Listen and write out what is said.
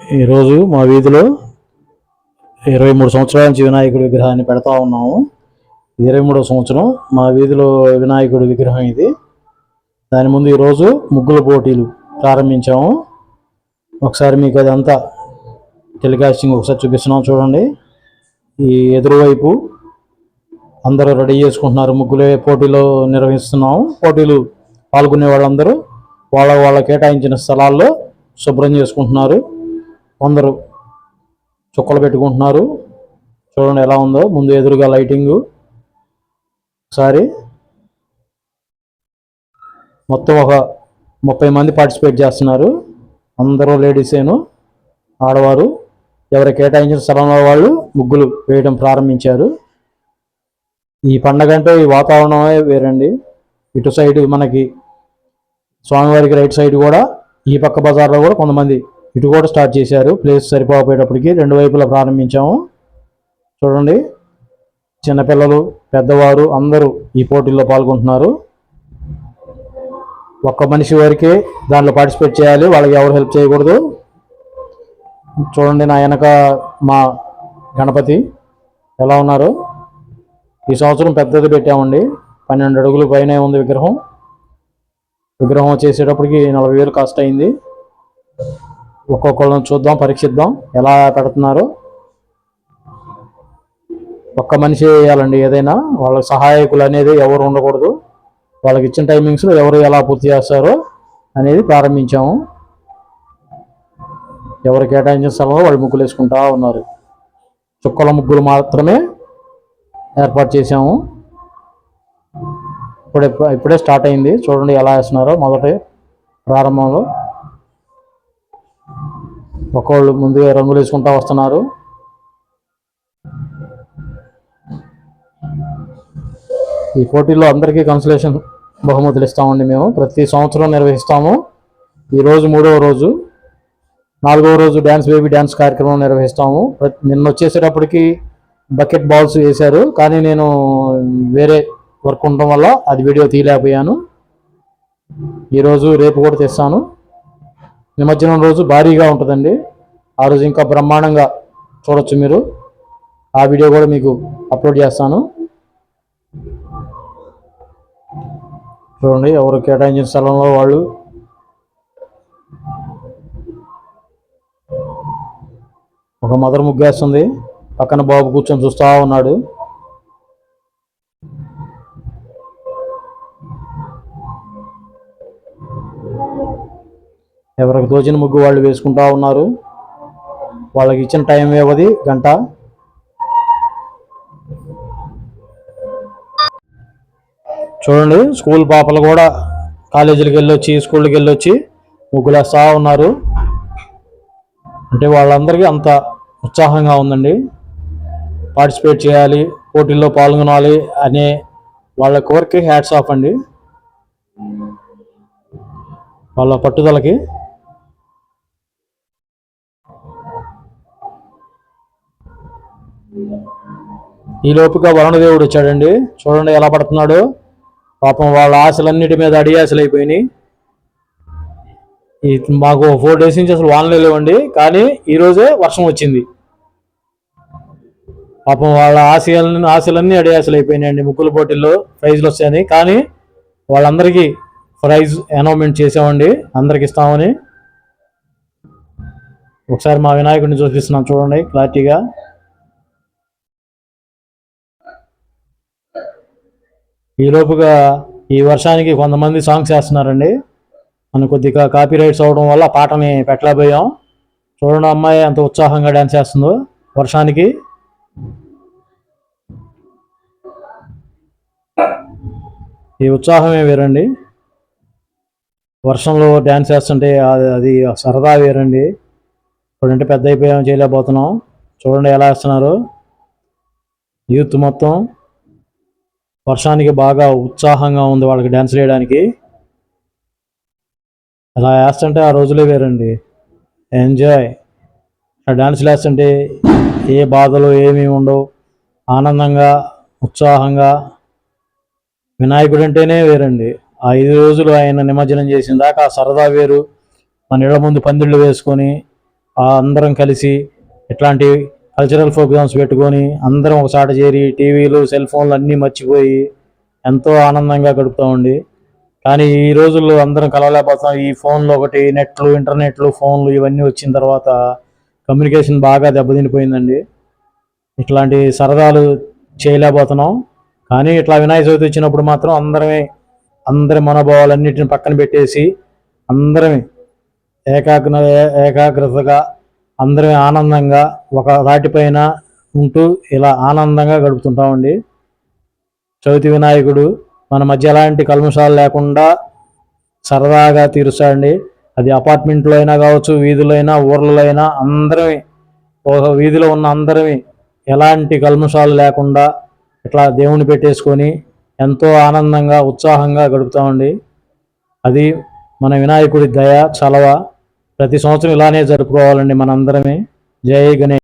ఈరోజు మా వీధిలో ఇరవై మూడు సంవత్సరాల నుంచి వినాయకుడి విగ్రహాన్ని పెడతా ఉన్నాము. ఇరవై మూడో సంవత్సరం మా వీధిలో వినాయకుడి విగ్రహం ఇది. దాని ముందు ఈరోజు ముగ్గుల పోటీలు ప్రారంభించాము. ఒకసారి మీకు అదంతా టెలికాస్టింగ్ ఒకసారి చూపిస్తున్నాం చూడండి. ఈ ఎదురువైపు అందరూ రెడీ చేసుకుంటున్నారు. ముగ్గులే పోటీలో నిర్వహిస్తున్నాము. పోటీలు పాల్గొనే వాళ్ళందరూ వాళ్ళ వాళ్ళ కేటాయించిన స్థలాల్లో శుభ్రం చేసుకుంటున్నారు. కొందరు చుక్కలు పెట్టుకుంటున్నారు. చూడండి ఎలా ఉందో. ముందు ఎదురుగా లైటింగ్. ఒకసారి. మొత్తం ఒక ముప్పై మంది పార్టిసిపేట్ చేస్తున్నారు. అందరూ లేడీసేను ఆడవారు. ఎవరు కేటాయించిన స్థలంలో వాళ్ళు ముగ్గులు వేయడం ప్రారంభించారు. ఈ పండగ అంటే ఈ వాతావరణమే వేరండి. ఇటు సైడ్ మనకి స్వామివారికి రైట్ సైడ్ కూడా ఈ పక్క బజార్లో కూడా కొంతమంది ఇటు కూడా స్టార్ట్ చేశారు. ప్లేస్ సరిపోయేటప్పటికి రెండు వైపులా ప్రారంభించాము. చూడండి. చిన్నపిల్లలు పెద్దవారు అందరూ ఈ పోటీల్లో పాల్గొంటున్నారు. ఒక్క మనిషి వరకే దాంట్లో పార్టిసిపేట్ చేయాలి. వాళ్ళకి ఎవరు హెల్ప్ చేయకూడదు. చూడండి నా వెనక మా గణపతి ఎలా ఉన్నారు? ఈ సంవత్సరం పెద్దది పెట్టామండి. పన్నెండు అడుగులు పైన ఉంది విగ్రహం. విగ్రహం చేసేటప్పటికి నలభై వేలు కాస్ట్ అయింది. ఒక్కొక్కళ్ళని చూద్దాం పరీక్షిద్దాం. ఎలా పెడుతున్నారు? ఒక్క మనిషి వేయాలండి ఏదైనా. వాళ్ళ సహాయకులు అనేది ఎవరు ఉండకూడదు. వాళ్ళకి ఇచ్చిన టైమింగ్స్లో ఎవరు ఎలా పూర్తి చేస్తారో అనేది ప్రారంభించాము. ఎవరు కేటాయించిన స్థలంలో వాళ్ళు ముగ్గులు వేసుకుంటా ఉన్నారు. చుక్కల ముగ్గులు మాత్రమే ఏర్పాటు చేశాము. ఇప్పుడే ఇప్పుడే స్టార్ట్ అయింది. చూడండి ఎలా వేస్తున్నారో మొదటి ప్రారంభంలో. ఒకళ్ళు ముందుగా రంగులు వేసుకుంటా వస్తున్నారు. ఈ పోటీలో అందరికీ కన్సలేషన్ బహుమతులు ఇస్తామండి మేము. ప్రతి సంవత్సరం నిర్వహిస్తాము. ఈరోజు మూడవ రోజు. నాలుగవ రోజు డ్యాన్స్ బేబీ డ్యాన్స్ కార్యక్రమం నిర్వహిస్తాము. ప్రతి నిన్న వచ్చేసేటప్పటికి బకెట్ బాల్స్ వేశారు. కానీ నేను వేరే వర్క్ ఉండడం వల్ల అది వీడియో తీయలేకపోయాను. ఈరోజు రేపు కూడా తెస్తాను. నిమజ్జనం రోజు భారీగా ఉంటుందండి. ఆ రోజు ఇంకా బ్రహ్మాండంగా చూడొచ్చు మీరు. ఆ వీడియో కూడా మీకు అప్లోడ్ చేస్తాను. చూడండి ఎవరు కేటాయించిన స్థలంలో వాళ్ళు? ఒక మదర్ ముగ్గేస్తుంది. పక్కన బాబు కూర్చొని చూస్తా ఉన్నాడు. ఎవరికి తోచిన ముగ్గు వాళ్ళు వేసుకుంటా ఉన్నారు. వాళ్ళకి ఇచ్చిన టైం వ్యవధి గంట. చూడండి స్కూల్ పాపలు కూడా కాలేజీలకు వెళ్ళొచ్చి స్కూల్కి వెళ్ళొచ్చి ముగ్గులేస్తా ఉన్నారు. అంటే వాళ్ళందరికీ అంత ఉత్సాహంగా ఉందండి. పార్టిసిపేట్ చేయాలి పోటీల్లో పాల్గొనాలి అనే వాళ్ళ కోరిక హ్యాట్స్ ఆఫ్ అండి. వాళ్ళ పట్టుదలకి. ఈ లోపుగా వరుణదేవుడు వచ్చాడండి. చూడండి ఎలా పడుతున్నాడు. పాపం వాళ్ళ ఆశలన్నిటి మీద అడియాసలు అయిపోయినాయి. ఈ మాకు ఫోర్ డేస్ నుంచి అసలు వానలే లేవండి. కానీ ఈరోజే వర్షం వచ్చింది. పాపం వాళ్ళ ఆశయాలని ఆశలన్నీ అడియాసలు అయిపోయినాయండి. ముగ్గుల పోటీల్లో ప్రైజ్లు వస్తాయని కానీ వాళ్ళందరికీ ప్రైజ్ అనౌన్మెంట్ చేసామండి అందరికి ఇస్తామని. ఒకసారి మా వినాయకుడిని చూపిస్తున్నాం చూడండి క్లారిటీగా. ఈ లోపుగా ఈ వర్షానికి కొంతమంది సాంగ్స్ వేస్తున్నారండి మనం కొద్దిగా కాపీ రైట్స్ అవడం వల్ల పాటని పెట్టలేకపోయాం. చూడండి అమ్మాయి అంత ఉత్సాహంగా డ్యాన్స్ చేస్తుందో వర్షానికి. ఈ ఉత్సాహమే వేరండి? వర్షంలో డ్యాన్స్ చేస్తుంటే అది అది సరదా వేరండి. ఇప్పుడంటే పెద్ద అయిపోయాం చేయలేకపోతున్నాం. చూడండి ఎలా వేస్తున్నారు. యూత్ మొత్తం. వర్షానికి బాగా ఉత్సాహంగా ఉంది వాళ్ళకి డ్యాన్స్ వేయడానికి. అలా వేస్తుంటే ఆ రోజులే వేరండి. ఎంజాయ్. ఆ డ్యాన్స్లు వేస్తుంటే ఏ బాధలు ఏమీ ఉండవు. ఆనందంగా ఉత్సాహంగా. వినాయకుడు అంటేనే వేరండి. ఆ ఐదు రోజులు ఆయన నిమజ్జనం చేసిన దాకా ఆ సరదా వేరు. మన ఇళ్ళ ముందు పందిళ్ళు వేసుకొని అందరం కలిసి ఇట్లాంటి కల్చరల్ ప్రోగ్రామ్స్ పెట్టుకొని అందరం ఒకసాట చేరి టీవీలు సెల్ ఫోన్లు అన్నీ మర్చిపోయి ఎంతో ఆనందంగా గడుపుతామండి కానీ ఈ రోజుల్లో అందరం కలవలేకపోతాం ఈ ఫోన్లు ఒకటి నెట్లు ఇంటర్నెట్లు ఫోన్లు ఇవన్నీ వచ్చిన తర్వాత కమ్యూనికేషన్ బాగా దెబ్బతినిపోయిందండి. ఇట్లాంటి సరదాలు చేయలేకపోతున్నాం. కానీ ఇట్లా వినాయక చవితి వచ్చినప్పుడు మాత్రం అందరమే అందరి మనోభావాలన్నిటిని పక్కన పెట్టేసి అందరమే ఏకాగ్ర ఏకాగ్రతగా అందరం ఆనందంగా ఒక రాటిపైన ఉంటూ ఇలా ఆనందంగా గడుపుతుంటామండి. చవితి వినాయకుడు మన మధ్య ఎలాంటి కల్మషాలు లేకుండా సరదాగా తీరుస్తాడండి. అది అపార్ట్మెంట్లో అయినా కావచ్చు వీధులో అయినా ఊర్లలో అయినా అందరమే ఒక వీధిలో ఉన్న అందరమే ఎలాంటి కల్మషాలు లేకుండా ఇట్లా దేవుని పెట్టేసుకొని ఎంతో ఆనందంగా ఉత్సాహంగా గడుపుతామండి. అది మన వినాయకుడి దయ చలవ. ప్రతి సంవత్సరం ఇలానే జరుపుకోవాలండి మనందరమే. జై గణేష్.